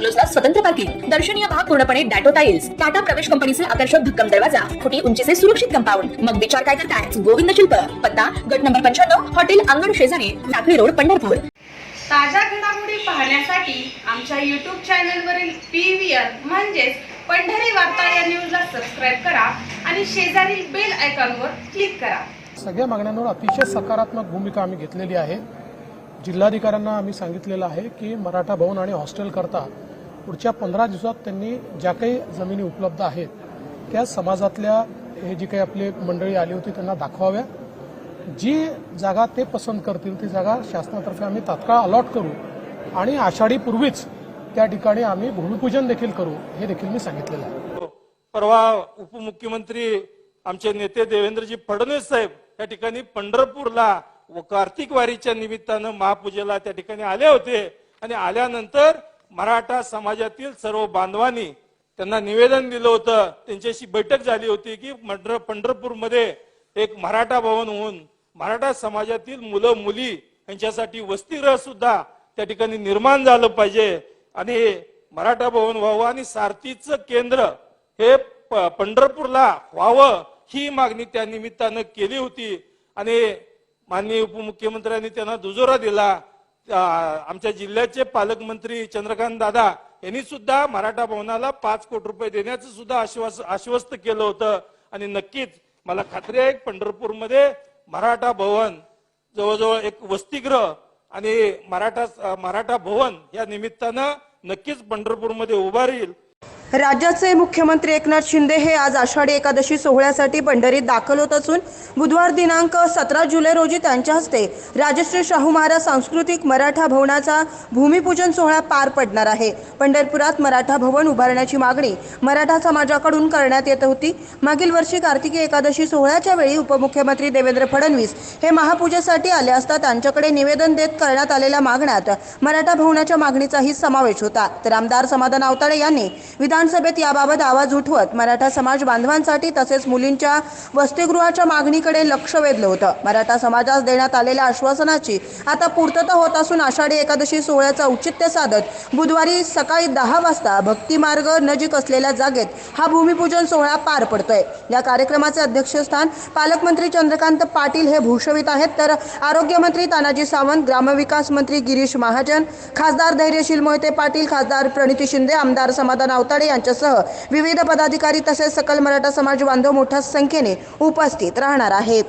बंगलोजला स्वतंत्र पार्किंग दर्शनीय भाग पूर्णपणे डॅटो टाइल्स टाटा प्रवेश कंपनीचे आकर्षक भक्कम दरवाजा फुटी उंचीचे सुरक्षित कंपाऊंड. मग विचार काय करताय? गोविंद शिल्प. पत्ता गट नंबर पंच्याण्णव हॉटेल अंगण शेजारी लाकडी रोड पंढरपूर. ताज्या घडामोडी पाहण्यासाठी आमच्या यूट्यूब चॅनलवरील पी व्ही आर म्हणजेच पंढरी वार्ता या न्यूजला सबस्क्राईब करा आणि शेजारील बेल आयकॉनवर क्लिक करा. सगळ्या मागण्यांवर अतिशय सकारात्मक भूमिका आम्ही घेतलेली आहे. जिल्हाधिकाऱ्यांना आम्ही सांगितलेलं आहे की मराठा भवन आणि हॉस्टेल करता पुढच्या पंधरा दिवसात त्यांनी ज्या काही जमिनी उपलब्ध आहेत त्या समाजातल्या हे जी काही आपली मंडळी आली होती त्यांना दाखवाव्या. जी जागा ते पसंत करतील ती जागा शासनातर्फे आम्ही तात्काळ अलॉट करू आणि आषाढीपूर्वीच त्या ठिकाणी आम्ही भूमिपूजन देखील करू हे देखील मी सांगितलेलं आहे. परवा उपमुख्यमंत्री आमचे नेते देवेंद्रजी फडणवीस साहेब या ठिकाणी पंढरपूरला व कार्तिक वारीच्या निमित्तानं महापूजेला त्या ठिकाणी आले होते. आणि आल्यानंतर मराठा समाजातील सर्व बांधवांनी त्यांना निवेदन दिलं होतं. त्यांच्याशी बैठक झाली होती की मंडर पंढरपूरमध्ये एक मराठा भवन होऊन मराठा समाजातील मुलं मुली यांच्यासाठी वसतिगृह सुद्धा त्या ठिकाणी निर्माण झालं पाहिजे. आणि मराठा भवन व्हावं आणि सारथीचं केंद्र हे प- पंढरपूरला व्हावं ही मागणी त्या निमित्तानं केली होती. आणि माननीय उपमुख्यमंत्र्यांनी त्यांना दुजोरा दिला. आमच्या जिल्ह्याचे पालकमंत्री चंद्रकांत दादा यांनी सुद्धा मराठा भवनाला पाच कोटी रुपये देण्याचं सुद्धा आश्वास आश्वस्त केलं होतं. आणि नक्कीच मला खात्री आहे पंढरपूरमध्ये मराठा भवन जवळजवळ एक वसतिगृह आणि मराठा मराठा भवन या निमित्तानं नक्कीच पंढरपूरमध्ये उभारील. राज्याचे मुख्यमंत्री एकनाथ शिंदे हे आज आषाढी एकादशी सोहळ्यासाठी पंढरीत दाखल होत असून बुधवार दिनांक सतरा जुलै रोजी त्यांच्या हस्ते राजश्री शाहू महाराज सांस्कृतिक मराठा भवनाचा भूमिपूजन सोहळा पार पडणार आहे. पंढरपुरात मराठा भवन उभारण्याची मागणी मराठा समाजाकडून करण्यात येत होती. मागील वर्षी कार्तिकी एकादशी सोहळ्याच्या वेळी उपमुख्यमंत्री देवेंद्र फडणवीस हे महापूजेसाठी आले असता त्यांच्याकडे निवेदन देत करण्यात आलेल्या मागण्यात मराठा भवनाच्या मागणीचाही समावेश होता. तर आमदार समाधान आवताडे यांनी विधान विधानसभेत याबाबत आवाज उठवत मराठा समाज बांधवांसाठी तसेच मुलींच्या वसतिगृहाच्या मागणीकडे लक्ष वेधलं होतं. मराठा समाजास देण्यात आलेल्या आश्वासनाची आता पूर्तता होत असून आषाढी एकादशी सोहळ्याचं औचित्य साधत बुधवारी सकाळी दहा वाजता भक्तिमार्ग नजीक असलेल्या जागेत हा भूमिपूजन सोहळा पार पडतोय. या कार्यक्रमाचे अध्यक्षस्थान पालकमंत्री चंद्रकांत पाटील हे भूषवित आहेत. तर आरोग्यमंत्री तानाजी सावंत ग्रामविकास मंत्री गिरीश महाजन खासदार धैर्यशील मोहिते पाटील खासदार प्रणिती शिंदे आमदार समाधान आवताडे यांच्यासह विविध पदाधिकारी तसेच सकल मराठा समाज बांधव मोठ्या संख्येने उपस्थित राहणार आहेत.